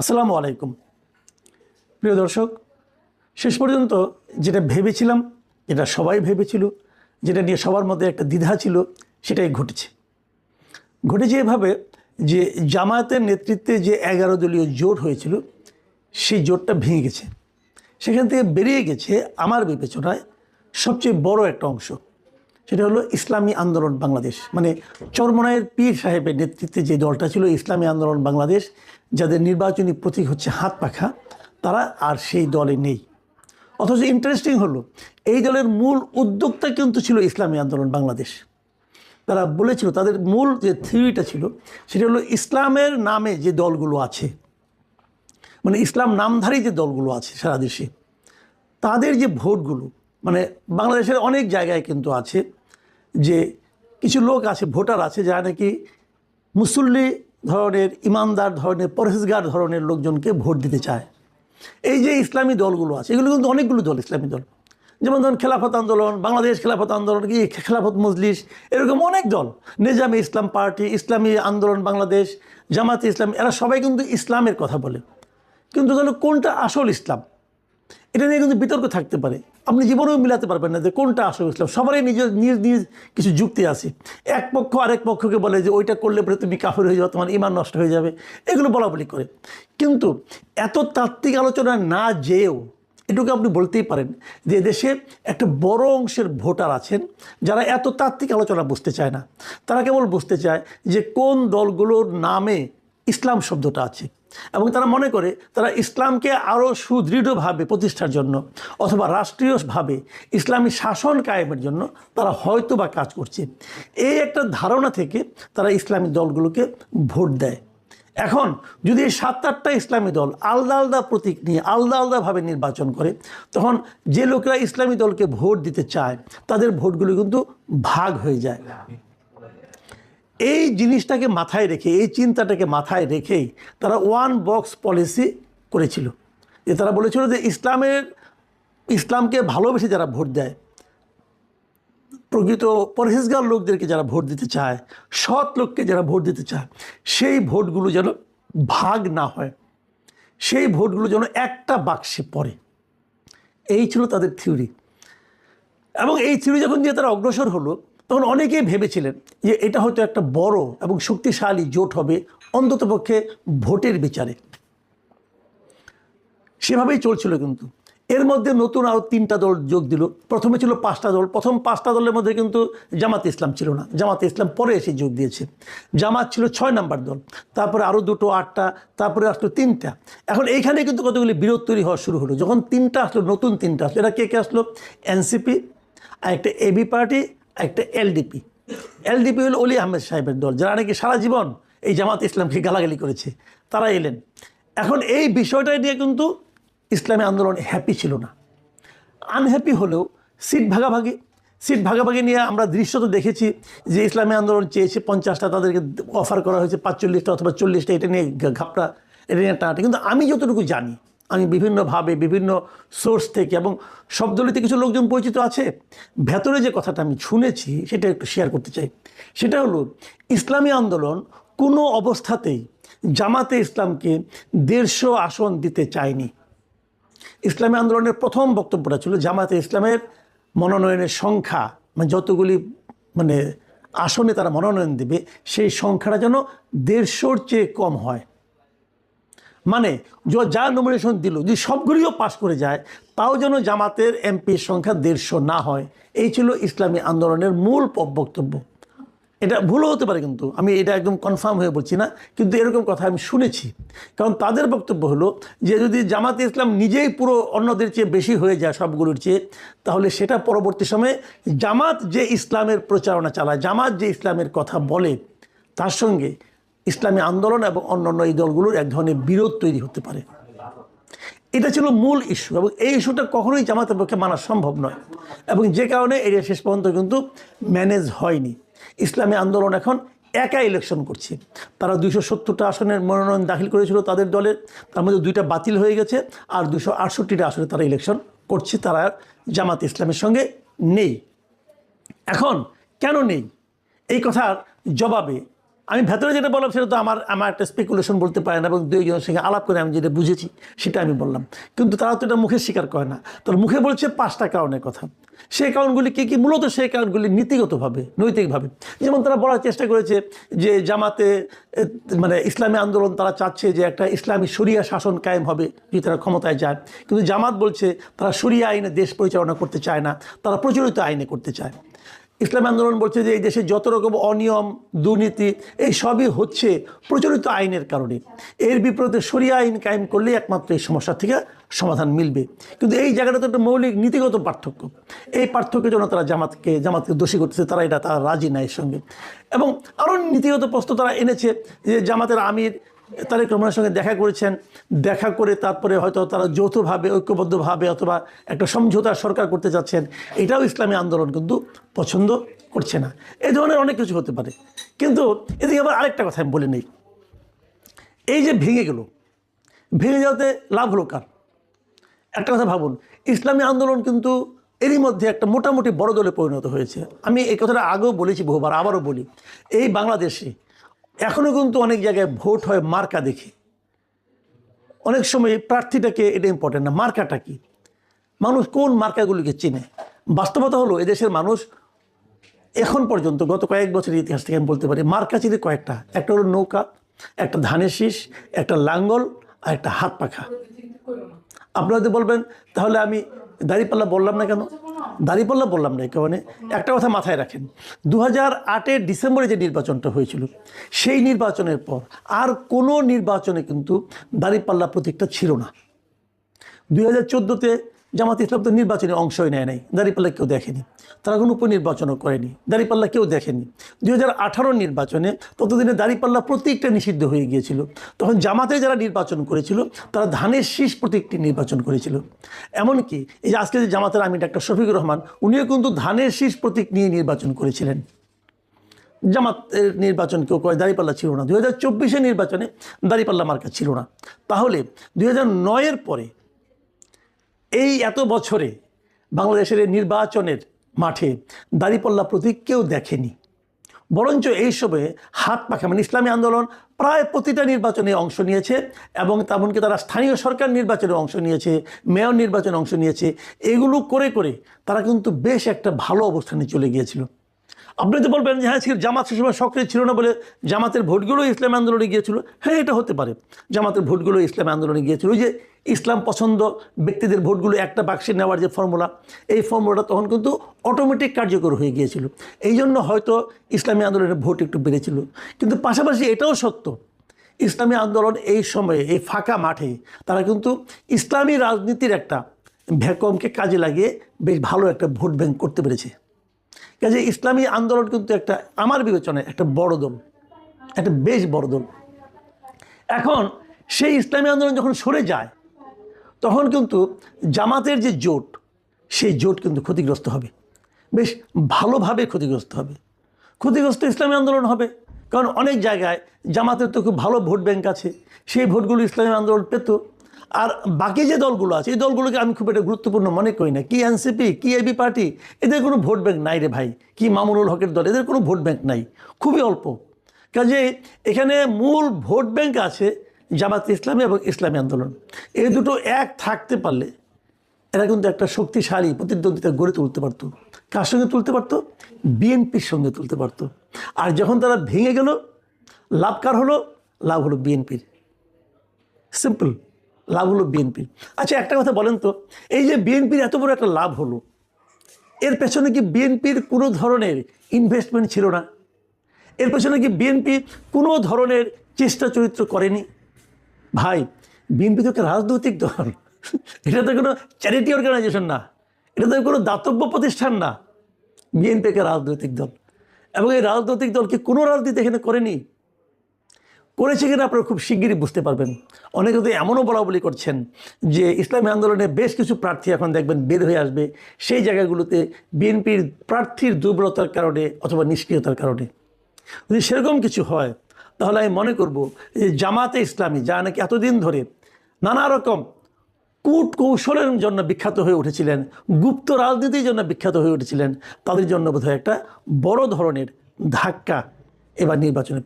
আসসালামু আলাইকুম। প্রিয় দর্শক, শেষ পর্যন্ত যেটা ভেবেছিলাম যেটা সবাই ভেবেছিল, যেটা নিয়ে সবার মধ্যে একটা দ্বিধা ছিল, সেটাই ঘটেছে। ঘটেছে এভাবে যে জামায়াতের নেতৃত্বে যে এগারো দলীয় জোট হয়েছিল, সেই জোটটা ভেঙে গেছে। সেখান থেকে বেরিয়ে গেছে আমার বিবেচনায় সবচেয়ে বড় একটা অংশ। সেটা হলো ইসলামী আন্দোলন বাংলাদেশ। মানে চরমনায়ের পীর সাহেবের নেতৃত্বে যে দলটা ছিল ইসলামী আন্দোলন বাংলাদেশ, যাদের নির্বাচনী প্রতীক হচ্ছে হাত পাখা, তারা আর সেই দলে নেই। অথচ ইন্টারেস্টিং হলো, এই দলের মূল উদ্যোক্তা কিন্তু ছিল ইসলামী আন্দোলন বাংলাদেশ। তারা বলেছিল, তাদের মূল যে থিওরিটা ছিল, সেটা হলো ইসলামের নামে যে দলগুলো আছে মানে ইসলাম নামধারী যে দলগুলো আছে সারা দেশে, তাদের যে ভোটগুলো মানে বাংলাদেশের অনেক জায়গায় কিন্তু আছে যে কিছু লোক আছে, ভোটার আছে, যারা নাকি মুসল্লি ধরনের, ইমানদার ধরনের, পরহেজগার ধরনের লোকজনকে ভোট দিতে চায়। এই যে ইসলামী দলগুলো আছে, এগুলো কিন্তু অনেকগুলো দল, ইসলামী দল। যেমন ধরুন খেলাফত আন্দোলন, বাংলাদেশ খেলাফত আন্দোলন, কি খেলাফত মজলিস, এরকম অনেক দল। নিজামী ইসলাম পার্টি, ইসলামী আন্দোলন বাংলাদেশ, জামাতে ইসলাম, এরা সবাই কিন্তু ইসলামের কথা বলে। কিন্তু তাহলে কোনটা আসল ইসলাম, এটা নিয়ে কিন্তু বিতর্ক থাকতে পারে। আপনি জীবনেও মিলাতে পারবেন না যে কোনটা আসল ইসলাম। সবারই নিজের নিজ নিজ কিছু যুক্তি আছে। এক পক্ষ আরেক পক্ষকে বলে যে ওইটা করলে পরে তুমি কাফের হয়ে যাবে তোমার ইমান নষ্ট হয়ে যাবে। এগুলো বলা বলি করে। কিন্তু এত তাত্ত্বিক আলোচনা না যেয়েও এটুকু আপনি বলতেই পারেন যে দেশে একটা বড় অংশের ভোটার আছেন যারা এত তাত্ত্বিক আলোচনা বুঝতে চায় না। তারা কেবল বুঝতে চায় যে কোন দলগুলোর নামে ইসলাম শব্দটা আছে। এবং তারা মনে করে তারা ইসলামকে আরও সুদৃঢ়ভাবে প্রতিষ্ঠার জন্য অথবা রাষ্ট্রীয়ভাবে ইসলামী শাসন কায়েমের জন্য তারা হয়তো বা কাজ করছে। এই একটা ধারণা থেকে তারা ইসলামী দলগুলোকে ভোট দেয়। এখন যদি এই সাত আটটা ইসলামী দল আলাদা আলাদা প্রতীক নিয়ে আলাদা আলাদাভাবে নির্বাচন করে, তখন যে লোকেরা ইসলামী দলকে ভোট দিতে চায়, তাদের ভোটগুলো কিন্তু ভাগ হয়ে যায়। এই জিনিসটাকে মাথায় রেখে, এই চিন্তাটাকে মাথায় রেখেই তারা ওয়ান বক্স পলিসি করেছিল। যে তারা বলেছিল যে ইসলামের, ইসলামকে ভালোবেসে যারা ভোট দেয়, প্রকৃত পরহেজগার লোকদেরকে যারা ভোট দিতে চায়, সৎ লোককে যারা ভোট দিতে চায়, সেই ভোটগুলো যেন ভাগ না হয়, সেই ভোটগুলো যেন একটা বাক্সে পড়ে। এই ছিল তাদের থিওরি এবং এই থিওরি যখন দিয়ে তারা অগ্রসর হলো তখন অনেকেই ভেবেছিলেন যে এটা হয়তো একটা বড় এবং শক্তিশালী জোট হবে অন্ততপক্ষে ভোটের বিচারে। সেভাবেই চলছিল কিন্তু। এর মধ্যে নতুন আরও তিনটা দল যোগ দিল। প্রথমে ছিল পাঁচটা দল। প্রথম পাঁচটা দলের মধ্যে কিন্তু জামাত ইসলাম ছিল না। জামাত ইসলাম পরে এসে যোগ দিয়েছে। জামাত ছিল ছয় নাম্বার দল। তারপরে আরও দুটো, আটটা, তারপরে আসলো তিনটা। এখন এইখানে কিন্তু কতগুলি বিরোধ তৈরি হওয়া শুরু হলো। যখন তিনটা আসলো, নতুন তিনটা আসলো এরা কে কে আসলো? এনসিপি আর একটা এবি পার্টি একটা এলডিপি এলডিপি হলো অলি আহমেদ সাহেবের দল, যারা নাকি সারা জীবন এই জামাত ইসলামকে গালাগালি করেছে তারা এলেন। এখন এই বিষয়টা নিয়ে কিন্তু ইসলামী আন্দোলন হ্যাপি ছিল না। আনহ্যাপি হলেও সিট ভাগাভাগি সিট ভাগাভাগি নিয়ে আমরা দৃশ্য তো দেখেছি যে ইসলামী আন্দোলন চেয়েছে পঞ্চাশটা, তাদেরকে অফার করা হয়েছে পাঁচচল্লিশটা অথবা চল্লিশটা, এটা নিয়ে ঘাপটা এটা নিয়ে টানাটা কিন্তু আমি যতটুকু জানি আমি বিভিন্নভাবে, বিভিন্ন সোর্স থেকে এবং শব্দলিতে কিছু লোকজন পরিচিত আছে। ভেতরে যে কথাটা আমি শুনেছি, সেটা একটু শেয়ার করতে চাই। সেটা হলো, ইসলামী আন্দোলন কোনো অবস্থাতেই জামাতে ইসলামকে দেড়শো আসন দিতে চায়নি। ইসলামী আন্দোলনের প্রথম বক্তব্যটা ছিল জামাতে ইসলামের মনোনয়নের সংখ্যা মানে যতগুলি মানে আসনে তারা মনোনয়ন দেবে, সেই সংখ্যাটা যেন দেড়শোর চেয়ে কম হয়। মানে য- যা নমিনেশন দিল, যদি সবগুলিও পাশ করে যায়, তাও যেন জামাতের এমপির সংখ্যা দেড়শো না হয়। এই ছিল ইসলামী আন্দোলনের মূল বক্তব্য। এটা ভুলও হতে পারে কিন্তু, আমি এটা একদম কনফার্ম হয়ে বলছি না, কিন্তু এরকম কথা আমি শুনেছি। কারণ তাদের বক্তব্য হলো যে, যদি জামাতে ইসলাম নিজেই পুরো অন্যদের চেয়ে বেশি হয়ে যায় সবগুলোর চেয়ে, তাহলে সেটা পরবর্তী সময়ে জামাত যে ইসলামের প্রচারণা চালায়, জামাত যে ইসলামের কথা বলে, তার সঙ্গে ইসলামী আন্দোলন এবং অন্যান্য এই দলগুলোর এক ধরনের বিরোধ তৈরি হতে পারে। এটা ছিল মূল ইস্যু এবং এই ইস্যুটা কখনোই জামাতের পক্ষে মানা সম্ভব নয় এবং যে কারণে এটা শেষ পর্যন্ত কিন্তু ম্যানেজ হয়নি। ইসলামী আন্দোলন এখন একা ইলেকশন করছে। তারা দুইশো সত্তরটা আসনের মনোনয়ন দাখিল করেছিল তাদের দলের তার মধ্যে দুইটা বাতিল হয়ে গেছে আর দুশো আটষট্টিটা আসনে তারা ইলেকশন করছে, তারা জামাত ইসলামের সঙ্গে নেই। এখন কেন নেই? এই কথার জবাবে আমি ভেতরে যেটা বললাম সেটা তো আমার আমার একটা স্পেকুলেশন বলতে পারে না এবং দুইজনের সঙ্গে আলাপ করে আমি যেটা বুঝেছি, সেটা আমি বললাম। কিন্তু তারা তো এটা মুখে স্বীকার করে না। তার মুখে বলছে পাঁচটা কারণের কথা। সেই কারণগুলি কী কী? মূলত সেই কারণগুলি নীতিগতভাবে, নৈতিকভাবে। যেমন তারা বলার চেষ্টা করেছে যে জামাতে মানে ইসলামী আন্দোলন তারা চাচ্ছে যে একটা ইসলামী শরিয়া শাসন কায়েম হবে, যদি তারা ক্ষমতায় যায়। কিন্তু জামাত বলছে তারা শরিয়া আইনে দেশ পরিচালনা করতে চায় না, তারা প্রচলিত আইনে করতে চায়। ইসলাম আন্দোলন বলছে যে এই দেশে যত রকম অনিয়ম, দুর্নীতি, এই সবই হচ্ছে প্রচলিত আইনের কারণে। এর বিপরীতে সরিয়া আইন কায়েম করলেই একমাত্র এই সমস্যা থেকে সমাধান মিলবে। কিন্তু এই জায়গাটা তো একটা মৌলিক, নীতিগত পার্থক্য। এই পার্থক্যের জন্য তারা জামাতকে জামাতকে দোষী করতেছে, তারা এটা, তারা রাজি না এর সঙ্গে। এবং আরও নীতিগত প্রশ্ন তারা এনেছে যে জামাতের আমির তারেক রহমানের সঙ্গে দেখা করেছেন, দেখা করে তারপরে হয়তো তারা যৌথভাবে, ঐক্যবদ্ধভাবে অথবা একটা সমঝোতা সরকার করতে যাচ্ছেন, এটাও ইসলামী আন্দোলন কিন্তু পছন্দ করছে না। এই ধরনের অনেক কিছু হতে পারে। কিন্তু এদিকে আবার আরেকটা কথা আমি বলে নেই। এই যে ভেঙে গেল, ভেঙে যাওয়াতে লাভ হলো কার? একটা কথা ভাবুন, ইসলামী আন্দোলন কিন্তু এরই মধ্যে একটা মোটামুটি বড় দলে পরিণত হয়েছে। আমি এই কথাটা আগেও বলেছি বহুবার, আবারও বলি। এই বাংলাদেশে এখনও কিন্তু অনেক জায়গায় ভোট হয় মার্কা দেখে। অনেক সময় প্রার্থীটাকে এটা ইম্পর্টেন্ট না, মার্কাটা কি? মানুষ কোন মার্কাগুলিকে চেনে? বাস্তবতা হলো এদেশের মানুষ এখন পর্যন্ত, গত কয়েক বছরের ইতিহাস থেকে আমি বলতে পারি, মার্কা চিনি কয়েকটা। একটা হলো নৌকা, একটা ধানের শীষ, একটা লাঙ্গল আর একটা হাত পাখা। আপনারা যদি বলবেন, তাহলে আমি দাড়িপাল্লা বললাম না কেন? দাড়িপাল্লা বললাম না কারণে একটা কথা মাথায় রাখেন দু হাজার আটের ডিসেম্বরে যে নির্বাচনটা হয়েছিল, সেই নির্বাচনের পর আর কোনো নির্বাচনে কিন্তু দাঁড়িপাল্লা প্রতীকটা ছিল না। দু হাজার চোদ্দোতে জামাত ইসলাম তো নির্বাচনে অংশই নেয় নাই, দাঁড়িপাল্লা কেউ দেখেনি। তারা কোনো উপনির্বাচনও করেনি, দাঁড়িপাল্লা কেউ দেখেনি। দুই নির্বাচনে ততদিনে দাঁড়িপাল্লা প্রতীকটা নিষিদ্ধ হয়ে গিয়েছিল। তখন জামাতে যারা নির্বাচন করেছিল, তারা ধানের শীষ প্রতীকটি নির্বাচন করেছিল। এমনকি এই যে আজকে যে জামাতের আমি ডাক্তার শফিকুর রহমান, উনিও কিন্তু ধানের শীষ প্রতীক নিয়ে নির্বাচন করেছিলেন। জামাতের নির্বাচন কেউ করে, দাঁড়িপাল্লা ছিল না। দু হাজার নির্বাচনে দাঁড়িপাল্লা মার্কা ছিল না। তাহলে দু হাজার পরে এই এত বছরে বাংলাদেশের নির্বাচনের মাঠে দাঁড়িপাল্লা প্রতীক কেউ দেখেনি। বরঞ্চ এই সময়ে হাত পাখা মানে ইসলামী আন্দোলন প্রায় প্রতিটা নির্বাচনে অংশ নিয়েছে এবং তেমনকি তারা স্থানীয় সরকার নির্বাচনে অংশ নিয়েছে, মেয়র নির্বাচনে অংশ নিয়েছে। এগুলো করে করে তারা কিন্তু বেশ একটা ভালো অবস্থানে চলে গিয়েছিল। আপনি তো বলবেন যে হ্যাঁ জামাত সে সময় সক্রিয় ছিল না বলে জামাতের ভোটগুলো ইসলাম আন্দোলনে গিয়েছিল। হ্যাঁ এটা হতে পারে। জামাতের ভোটগুলো ইসলাম আন্দোলনে গিয়েছিল। যে ইসলাম পছন্দ ব্যক্তিদের ভোটগুলো একটা বাক্সে নেওয়ার যে ফর্মুলা, এই ফর্মুলাটা তখন কিন্তু অটোমেটিক কার্যকর হয়ে গিয়েছিল। এই জন্য হয়তো ইসলামী আন্দোলনের ভোট একটু বেড়েছিল। কিন্তু পাশাপাশি এটাও সত্য, ইসলামী আন্দোলন এই সময়ে, এই ফাঁকা মাঠে তারা কিন্তু ইসলামী রাজনীতির একটা ভ্যাকমকে কাজে লাগিয়ে বেশ ভালো একটা ভোট ব্যাংক করতে পেরেছে। কাজে ইসলামী আন্দোলন কিন্তু একটা, আমার বিবেচনায় একটা বড় দল, একটা বেশ বড় দল। এখন সেই ইসলামী আন্দোলন যখন সরে যায়, তখন কিন্তু জামাতের যে জোট, সেই জোট কিন্তু ক্ষতিগ্রস্ত হবে। বেশ ভালোভাবে ক্ষতিগ্রস্ত হবে। ক্ষতিগ্রস্ত ইসলামী আন্দোলন হবে। কারণ অনেক জায়গায় জামাতের তো খুব ভালো ভোট ব্যাংক আছে। সেই ভোটগুলো ইসলামী আন্দোলন পেত। আর বাকি যে দলগুলো আছে, এই দলগুলোকে আমি খুব একটা গুরুত্বপূর্ণ মনে করি না। কি এনসিপি কি এবি পার্টি, এদের কোনো ভোট ব্যাংক নাই রে ভাই। কি মামুনুল হকের দল, এদের কোনো ভোট ব্যাংক নাই। খুবই অল্প। কাজে এখানে মূল ভোট ব্যাংক আছে জামাত ইসলামী এবং ইসলামী আন্দোলন। এই দুটো এক থাকতে পারলে এরা কিন্তু একটা শক্তিশালী প্রতিদ্বন্দ্বিতা গড়ে তুলতে পারতো। কার সঙ্গে তুলতে পারতো? বিএনপির সঙ্গে তুলতে পারতো। আর যখন তারা ভেঙে গেল, লাভ কার হলো? লাভ হলো বিএনপির। সিম্পল। লাভ হলো বিএনপির আচ্ছা একটা কথা বলেন তো, এই যে বিএনপির এত বড় একটা লাভ হলো, এর পেছনে কি বিএনপির কোনো ধরনের ইনভেস্টমেন্ট ছিল না? এর পেছনে কি বিএনপি কোনো ধরনের চেষ্টা চরিত্র করেনি? ভাই বিএনপি তো একটা রাজনৈতিক দল। এটা তো কোনো চ্যারিটি অর্গানাইজেশন না। এটা তো কোনো দাতব্য প্রতিষ্ঠান না। বিএনপি একটা রাজনৈতিক দল। এবং এই রাজনৈতিক দলকে কোনো রাজনীতি এখানে করেনি? করেছে কিনা আপনারা খুব শিগগিরই বুঝতে পারবেন। অনেকে তো এমনও বলা বলি করছেন যে ইসলামী আন্দোলনে বেশ কিছু প্রার্থী এখন দেখবেন বের হয়ে আসবে, সেই জায়গাগুলোতে বিএনপির প্রার্থীর দুর্বলতার কারণে অথবা নিষ্ক্রিয়তার কারণে। যদি সেরকম কিছু হয়, তাহলে আমি মনে করব যে জামাতে ইসলামী যা নাকি এতদিন ধরে নানা রকম কূট কৌশলের জন্য বিখ্যাত হয়ে উঠেছিলেন, গুপ্ত রাজনীতির জন্য বিখ্যাত হয়ে উঠেছিলেন, তাদের জন্য বোধহয় একটা বড় ধরনের ধাক্কা এবার নির্বাচনে